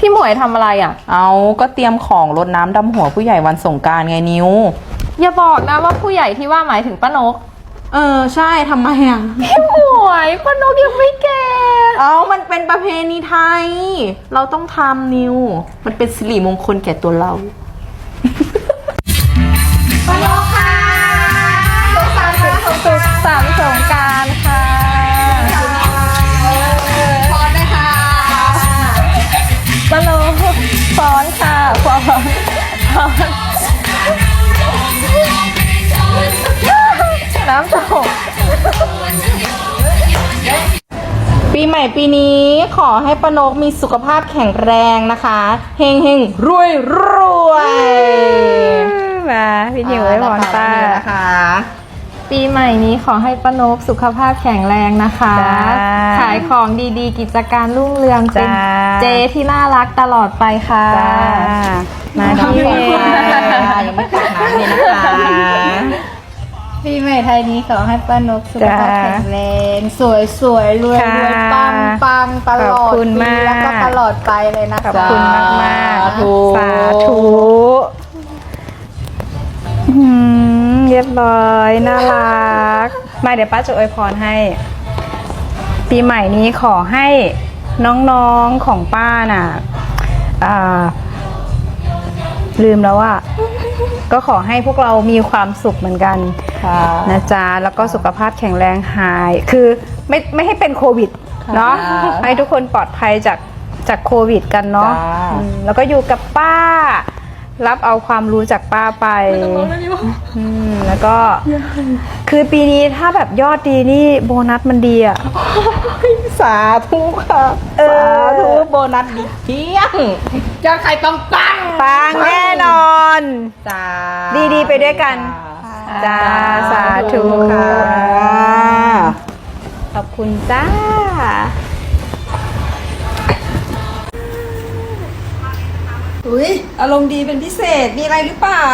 พี่หมวยทำอะไรอะ เอาก็เตรียมของรดน้ำดำหัวผู้ใหญ่วันสงกรารไงนิว อย่าบอกนะว่าผู้ใหญ่ที่ว่าหมายถึงป้านก เออ ใช่ทำไมอะ พี่หมวยป้านกยังไม่แก่เอามันเป็นประเพณีไทย เราต้องทำนิว มันเป็นสิริมงคลแก่ตัวเรา ป้านกค่ะ ม่ปีนี้ขอให้ปานกมีสุขภาพแข็งแรงนะคะเฮงเฮงรวยรวยมาพี่หนิวไว้พรป้านะคะปีใหม่นี้ขอให้ป้านกสุขภาพแข็งแรงนะคะจ้าขายของดีๆ กิจการรุ่งเรืองเป็นจ้าเจที่น่ารักตลอดไปค่ะจ้ามาขอบที่คุณเมค่ะยังไม่ตักน้ำเลยนะคะ ปีใหม่ไทยนี้ขอให้ป้านกสุขภาพแข็งแรงสวยสวยรวยรวยปังปังตลอดปีแล้วก็ตลอดไปเลยนะขอบคุณมากมากสาธุเรียบร้อยน่ารัก มาเดี๋ยวป้าจะอวยพรให้ ปีใหม่นี้ขอให้น้องๆของป้าน่ะลืมแล้วว่าก็ขอให้พวกเรามีความสุขเหมือนกัน ค่ะ นะจ๊ะแล้วก็สุขภาพแข็งแรงหาย คือไม่ไม่ให้เป็นโควิดเนาะค่ะให้ทุกคนปลอดภัยจากจากโควิดกันเนาะจ้าอืมแล้วก็อยู่กับป้า รับเอาความรู้จากป้าไปอืมแล้วก็ คือปีนี้ถ้าแบบยอดดีนี่โบนัสมันดีอะ สาธุค่ะสาธุโบนัสดีเที่ยงยอดใครต้องปังปังแน่นอนจ้าดีๆไปด้วยกัน จ้าสาธุค่ะ ขอบคุณจ้า อุ้ยอารมณ์ดีเป็นพิเศษ มีอะไรหรือเปล่า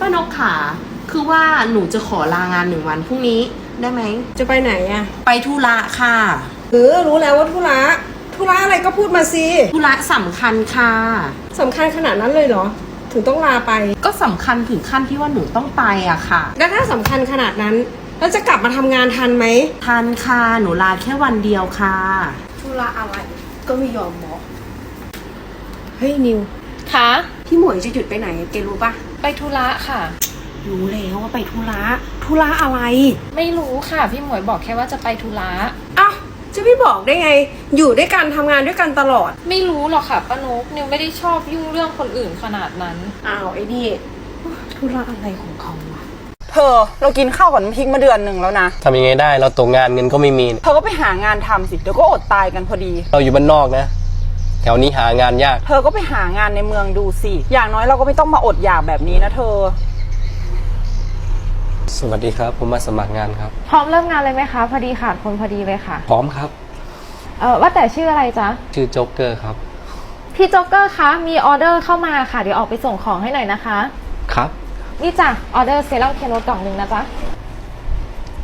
ป้านกขาคือว่าหนูจะขอลางานหนึ่งวันพรุ่งนี้ได้ไหม จะไปไหนอะไปธุระค่ะ เออรู้แล้วว่าธุระธุระอะไรก็พูดมาสิ ธุระสำคัญค่ะ สำคัญขนาดนั้นเลยเหรอ ถึงต้องลาไป ก็สำคัญถึงขั้นที่ว่าหนูต้องไปอะค่ะ แล้วถ้าสำคัญขนาดนั้น แล้วจะกลับมาทำงานทันไหม ทันค่ะหนูลาแค่วันเดียวค่ะ ธุระอะไรก็ไม่ยอมบอกเฮ้ยนิว คะพี่หมวยจะหยุดไปไหนแกรู้ปะไปธุระค่ะ รู้แล้วว่าไปธุระธุระอะไร ไม่รู้ค่ะ พี่หมวยบอกแค่ว่าจะไปธุระอ้าว จะไม่บอกได้ไง อยู่ด้วยกันทำงานด้วยกันตลอด ไม่รู้หรอกค่ะป้านกนิวไม่ได้ชอบยุ่งเรื่องคนอื่นขนาดนั้น อ้าวไอ้นี่ธุระอะไรของเขาวะเธอเรากินข้าวกับน้ำพริกมาเดือนหนึ่งแล้วนะ ทำยังไงได้เราตกงานเงินก็ไม่มี เธอก็ไปหางานทำสิเดี๋ยวก็อดตายกันพอดี เราอยู่บ้านนอกนะ แถวนี้หางานยาก เธอก็ไปหางานในเมืองดูสิ อย่างน้อยเราก็ไม่ต้องมาอดอยากแบบนี้นะเธอ สวัสดีครับ ผมมาสมัครงานครับ พร้อมเริ่มงานเลยไหมคะ พอดีขาดคนพอดีเลยค่ะ พร้อมครับ เออว่าแต่ชื่ออะไรจ๊ะ ชื่อโจ๊กเกอร์ครับ พี่โจ๊กเกอร์คะ มีออเดอร์เข้ามาค่ะ เดี๋ยวออกไปส่งของให้หน่อยนะคะ ครับ นี่จ้ะ ออเดอร์เซรั่มเคนโนตกล่องหนึ่งนะจ๊ะ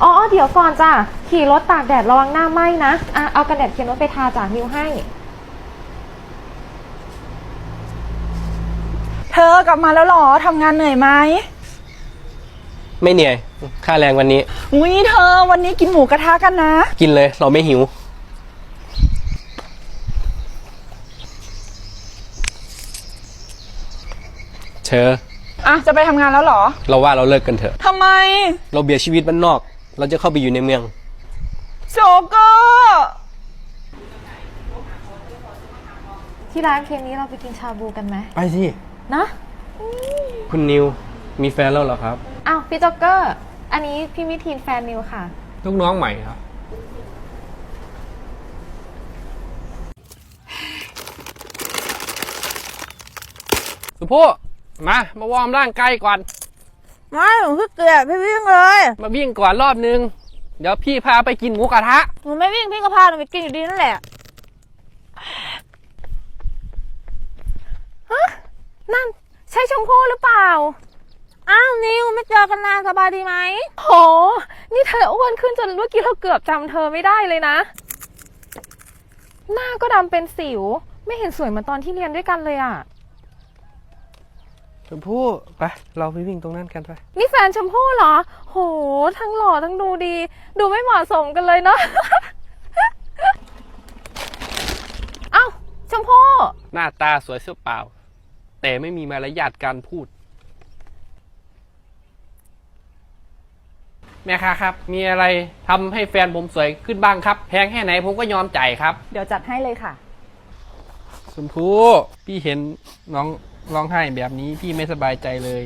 อ๋อ เดี๋ยวก่อนจ้ะ ขี่รถตากแดดระวังหน้าไหม้นะอะเอากันแดดเคนโนตไปทาจ้ะมิวให้ เธอกลับมาแล้วเหรอทำงานเหนื่อยไหม ไม่เหนื่อยค่าแรงวันนี้ อุ้ยเธอวันนี้กินหมูกระทะกันนะ กินเลย เราไม่หิวเชออะ จะไปทำงานแล้วเหรอ เราว่าเราเลิกกันเถอะ ทำไม เราเบียดชีวิตบ้านนอก เราจะเข้าไปอยู่ในเมือง โจกเกอร์ที่ร้านเคนนี้เราไปกินชาบูกันไหมไปสินะ คุณนิว มีแฟนแล้วเหรอครับอ้าว พี่โจ๊กเกอร์ อันนี้พี่มิทีนแฟนนิวค่ะ ลูกน้องใหม่ครับ สุภูมา มาวอร์มร่างกายก่อน ไม่หนูขี้เกียจพี่วิ่งเลยมาวิ่งก่อนรอบนึง เดี๋ยวพี่พาไปกินหมูกระทะ หนูไม่วิ่งพี่ก็พาหนูไปกินอยู่ดีนั่นแหละนั่นใช่ชมพู่หรือเปล่า อ้าวนิวไม่เจอกันนานสบายดีไหมโห นี่เธออ้วนขึ้นจนเมื่อกี้เราเกือบจำเธอไม่ได้เลยนะ หน้าก็ดำเป็นสิว ไม่เห็นสวยเหมือนตอนที่เรียนด้วยกันเลยอะชมพู่ไป เราไปวิ่งตรงนั้นกันไป นี่แฟนชมพู่เหรอ โห ทั้งหล่อทั้งดูดี ดูไม่เหมาะสมกันเลยเนาะ เอ้าชมพู่ หน้าตาสวยเสื้อเปล่า แต่ไม่มีมารยาทการพูด แม่ค้าครับ มีอะไรทำให้แฟนผมสวยขึ้นบ้างครับ แพงแค่ไหนผมก็ยอมจ่ายครับ เดี๋ยวจัดให้เลยค่ะชมพู่พี่เห็นน้องร้องไห้แบบนี้พี่ไม่สบายใจเลย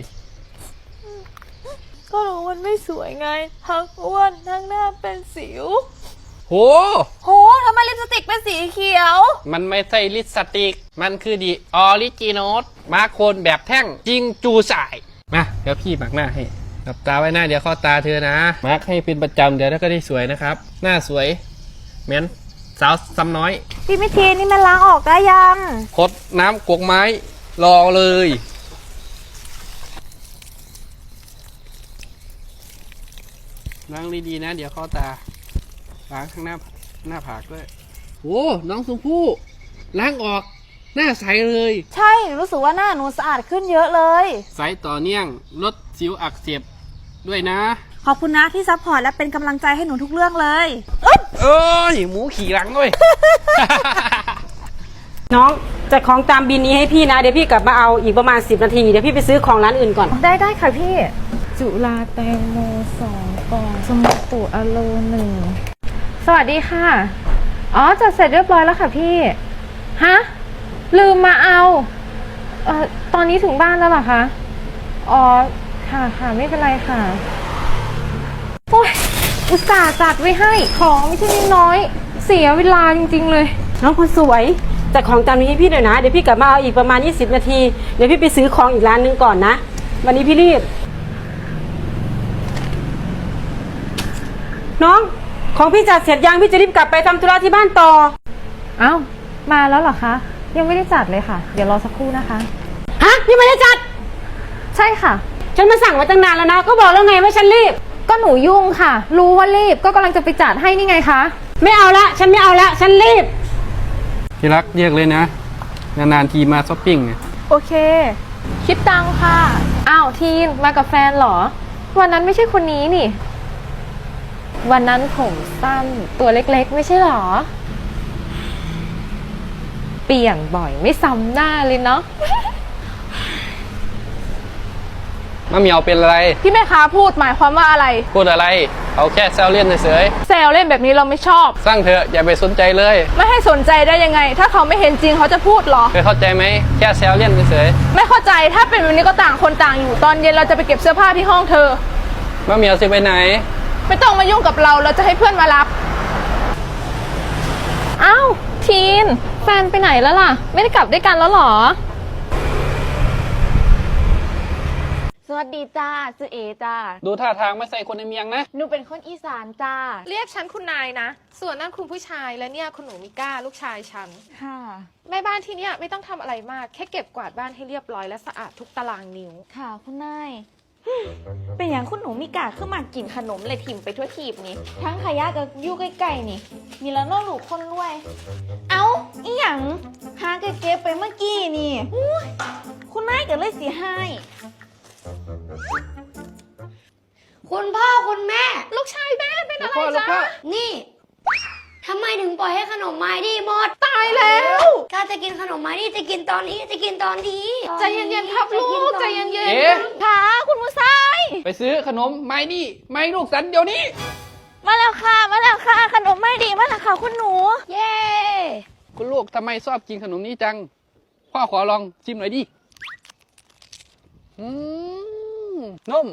ก็รู้มันไม่สวยไง ทั้งอ้วนทั้งหน้าเป็นสิว โห โหทำไมลิปสติกเป็นสีเขียว มันไม่ใช่ลิปสติก มันคือดีออริจินอลมาโคนแบบแท่งจริงจูสาย มา เดี๋ยวพี่หมักหน้าให้ หลับตาไว้หน้าเดี๋ยวเข้าตาเธอนะ มาร์กให้เป็นประจำเดี๋ยวแล้วก็ได้สวยนะครับ หน้าสวยเหมือนสาวซ้ำน้อยพี่มิทีนี่มันล้างออกได้ยังคดน้ำกวกไม้รอเลย ล้างดีๆนะ เดี๋ยวเข้าตา ล้างข้างหน้าหน้าผากด้วยโอ้น้องชมพู่ล้างออกหน้าใสเลย ใช่รู้สึกว่าหน้าหนูสะอาดขึ้นเยอะเลย ใสต่อเนื่องลดสิวอักเสบ ด้วยนะ ขอบคุณนะที่ซัพพอร์ตและเป็นกำลังใจให้หนูทุกเรื่องเลยเอ้ยหมูขี่หลังด้วย น้องจัดของตามบินนี้ให้พี่นะ เดี๋ยวพี่กลับมาเอาอีกประมาณ 10 นาที เดี๋ยวพี่ไปซื้อของร้านอื่นก่อน ได้ได้ค่ะพี่ จุลาแตงโมสองกล่องสมุดตุอะโลหนึ่งสวัสดีค่ะ อ๋อจัดเสร็จเรียบร้อยแล้วค่ะพี่ ฮะ ลืมมาเอา เอ่อ ตอนนี้ถึงบ้านแล้วเหรอคะ อ๋อ ค่ะค่ะไม่เป็นไรค่ะ โอ้ยอุตส่าห์จัดไว้ให้ของไม่ใช่น้อยๆเสียเวลาจริง ๆ เลย น้องคนสวยจัดของตามนี้ให้พี่หน่อยนะ เดี๋ยวพี่กลับมาเอาอีกประมาณ 20 นาที เดี๋ยวพี่ไปซื้อของอีกร้านหนึงก่อนนะ วันนี้พี่รีบ น้อง ของพี่จัดเสร็จยังพี่จะรีบกลับไปทำธุระที่บ้านต่อ เอ้ามาแล้วเหรอคะ ยังไม่ได้จัดเลยค่ะ เดี๋ยวรอสักครู่นะคะ ฮะพี่ไม่ได้จัด ใช่ค่ะ ฉันมาสั่งไว้ตั้งนานแล้วนะ ก็บอกแล้วไงว่าฉันรีบ ก็หนูยุ่งค่ะ รู้ว่ารีบก็กำลังจะไปจัดให้นี่ไงคะ ไม่เอาละ ฉันไม่เอาละ ฉันรีบ ที่รักเรียกเลยนะ นานๆทีมาช้อปปิ้งเนี่ยโอเค คิดตังค่ะ อ้าวทีนมากับแฟนเหรอ วันนั้นไม่ใช่คนนี้นี่ วันนั้นผมสั้นตัวเล็กๆ ไม่ใช่เหรอ เปลี่ยนบ่อยไม่ซ้ำหน้าเลยเนาะ มะเหมียวเป็นอะไร ที่แม่ค้าพูดหมายความว่าอะไร พูดอะไรเอาแค่แซวเล่นเฉยแซวเล่นแบบนี้เราไม่ชอบ ๆสร้างเถอะอย่าไปสนใจเลยไม่ให้สนใจได้ยังไง ถ้าเขาไม่เห็นจริงเขาจะพูดเหรอ เคยเข้าใจไหมแค่แซวเล่นเฉยไม่เข้าใจถ้าเป็นแบบนี้ก็ต่างคนต่างอยู่ตอนเย็นเราจะไปเก็บเสื้อผ้าที่ห้องเธอ ๆมะเหมียวจะไปไหน ไม่ต้องมายุ่งกับเราเราจะให้เพื่อนมารับ อ้าวทีน แฟนไปไหนแล้วล่ะ ไม่ได้กลับด้วยกันแล้วเหรอ สวัสดีจ้าชื่อเอจ้า ดูท่าทางไม่ใส่คนในเมียงนะ หนูเป็นคนอีสานจ้า เรียกฉันคุณนายนะ ส่วนนั่นคุณผู้ชายและเนี่ยคุณหนูมิก้าลูกชายฉัน ค่ะ แม่บ้านที่เนี่ยไม่ต้องทำอะไรมาก แค่เก็บกวาดบ้านให้เรียบร้อยและสะอาดทุกตารางนิ้ว ค่ะคุณนาย เป็นอย่างคุณหนูมีกาขึ้นมากินขนมเลยถิ่มไปทั่วทีบนี่ ทั้งขยะกับยู่ใกล้ๆนี่ มีแล้วนอกหลูกคนรวย เอ้าอีหยังหาเก็บๆไปเมื่อกี้นี่อุ๊ยคุณนายก็เลยสิให้ คุณพ่อคุณแม่ ลูกชายแม่เป็นอะไรลูกพ่อลูกจ๊ะพ่อนี่ทำไมถึงปล่อยให้ขนมไม้ดีหมด ตายแล้วถ้าจะกินขนมไม้ดีจะกินตอนนี้จะกินตอนนี้ใจเย็นๆครับลูกใจเย็นเอ๊ะๆค่ะคุณผู้ชายไปซื้อขนมไม้นี่ไม้ลูกสันเดี๋ยวนี้ มาแล้วค่ะมาแล้วค่ะ ขนมไม่ดีมาแล้วค่ะคุณหนู เย้คุณลูกทำไมชอบกินขนมนี้จัง พ่อขอลองชิมหน่อยดิอืมนุ่ม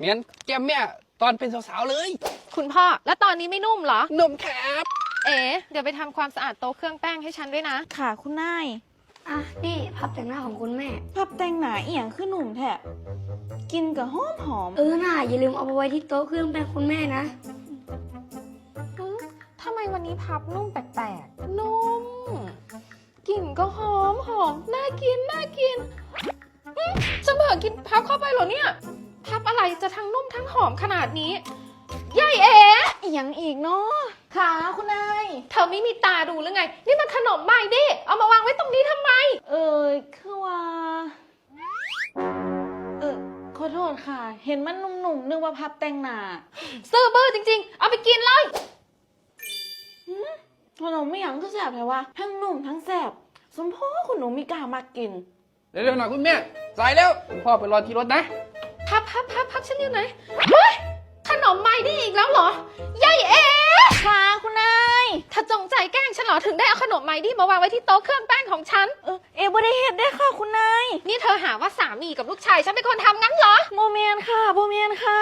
เหมือนแก้มแม่ตอนเป็นสาวๆเลย คุณพ่อ แล้วตอนนี้ไม่นุ่มเหรอนุ่มครับ เอ๋เดี๋ยวไปทำความสะอาดโต๊ะเครื่องแป้งให้ฉันด้วยนะ ค่ะคุณนายอะนี่พับแต่งหน้าของคุณแม่ พับแต่งหนาเอียงขึ้นหนุ่มแท้กินกับหอมหอมเออน่าอย่าลืมเอาไปไว้ที่โต๊ะเครื่องแป้งคุณแม่นะ ทำไมวันนี้พับนุ่มแปลกๆ นุ่ม กลิ่นก็หอมหอม น่ากิน น่ากินอืมจะเบิกกินพับเข้าไปเหรอเนี่ย พับอะไรจะทั้งนุ่มทั้งหอมขนาดนี้ยายเอ๋เอียงอีกเนาะค่ะคุณนายเธอไม่มีตาดูหรือไง นี่มันขนมใหม่ดิ เอามาวางไว้ตรงนี้ทำไม เออคือว่า เออขอโทษค่ะ เห็นมันหนุ่มๆนึกว่าพับแต่งหน้าซื้อบื้อจริง ๆ เอาไปกินเลยขนมไม่หยังก็แสบแต่ว่าทั้งหนุ่มทั้งแสบสมพ่อคุณหนูมีกล้ามากิน เร็วๆหน่อยคุณแม่สายแล้วคุณพ่อไปรอที่รถนะพั บพับพับพับฉันอยู่ไหนเฮ้ยขนมใหม่นี่อีกแล้วเหรอยายเอ๋ค่ะคุณนายถ้าจงใจแกล้งฉันเหรอถึงได้เอาขนมใหม่นี่มาวางไว้ที่โต๊ะเครื่องแป้งของฉัน เออเอบ่ได้เห็ดได้ค่ะคุณนายนี่เธอหาว่าสามีกับลูกชายฉันเป็นคนทำงั้นเหรอโมเมนค่ะโมเมนค่ะ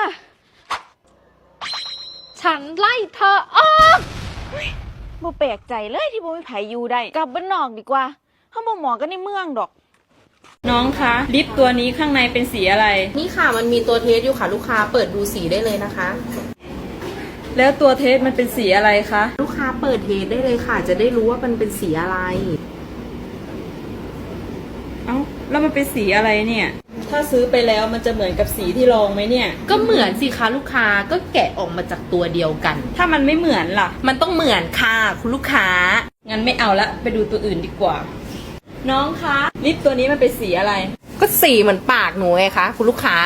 ฉันไล่เธอออกบ่แปลกใจเลยที่บ่มีไผอยู่ได้กลับบ้านนอกดีกว่าเฮาบ่เหมอกันในเมืองดอก น้องคะ ลิปตัวนี้ข้างในเป็นสีอะไร นี่ค่ะมันมีตัวเทสอยู่ค่ะลูกค้าเปิดดูสีได้เลยนะคะ แล้วตัวเทสมันเป็นสีอะไรคะ ลูกค้าเปิดเทสได้เลยค่ะ จะได้รู้ว่ามันเป็นสีอะไร เอ้า แล้วมันเป็นสีอะไรเนี่ย ถ้าซื้อไปแล้วมันจะเหมือนกับสีที่ลองไหมเนี่ย ก็เหมือนสิคะลูกค้าก็แกะออกมาจากตัวเดียวกัน ถ้ามันไม่เหมือนล่ะ มันต้องเหมือนค่ะคุณลูกค้า งั้นไม่เอาละ ไปดูตัวอื่นดีกว่า น้องคะลิปตัวนี้มันเป็นสีอะไร ก็สีเหมือนปากหนูไงคะคุณลูกค้า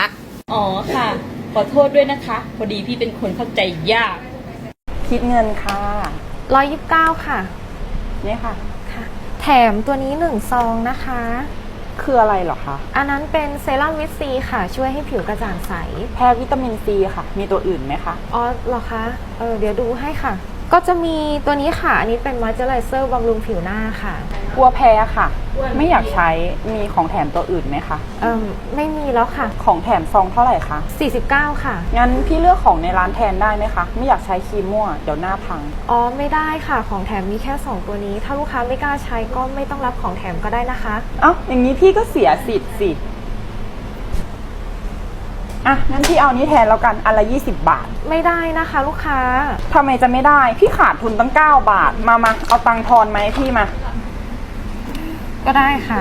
อ๋อค่ะ ขอโทษด้วยนะคะ พอดีพี่เป็นคนเข้าใจยาก คิดเงินค่ะร้อยยิบเก้าค่ะนี่ค่ะ ค่ะ แถมตัวนี้หนึ่งซองนะคะ คืออะไรเหรอคะ อันนั้นเป็นเซรั่มวิตซีค่ะ ช่วยให้ผิวกระจ่างใส แพ้วิตามินซีค่ะ มีตัวอื่นไหมคะ อ๋อเหรอคะ เออเดี๋ยวดูให้ค่ะ ก็จะมีตัวนี้ค่ะ อันนี้เป็นมอยเจอไรเซอร์บำรุงผิวหน้าค่ะ กลัวแพ้ค่ะ ไม่อยากใช้มีของแถมตัวอื่นไหมคะเอ่มไม่มีแล้วค่ะ ของแถมซองเท่าไหร่คะ49 ค่ะ งั้นพี่เลือกของในร้านแทนได้ไหมคะไม่อยากใช้ครีมมั่วเดี๋ยวหน้าพัง อ๋อไม่ได้ค่ะ ของแถมมีแค่ 2 ตัวนี้ ถ้าลูกค้าไม่กล้าใช้ก็ไม่ต้องรับของแถมก็ได้นะคะ เอ้าอย่างนี้พี่ก็เสียสิทธิ์สิอะงั้นพี่เอานี้แทนแล้วกันอันละ20 บาทไม่ได้นะคะ ลูกค้าทำไมจะไม่ได้ พี่ขาดทุนตั้ง 9 บาทมามาเอาตังค์ทอนไหมาให้พี่มา ก็ได้ค่ะ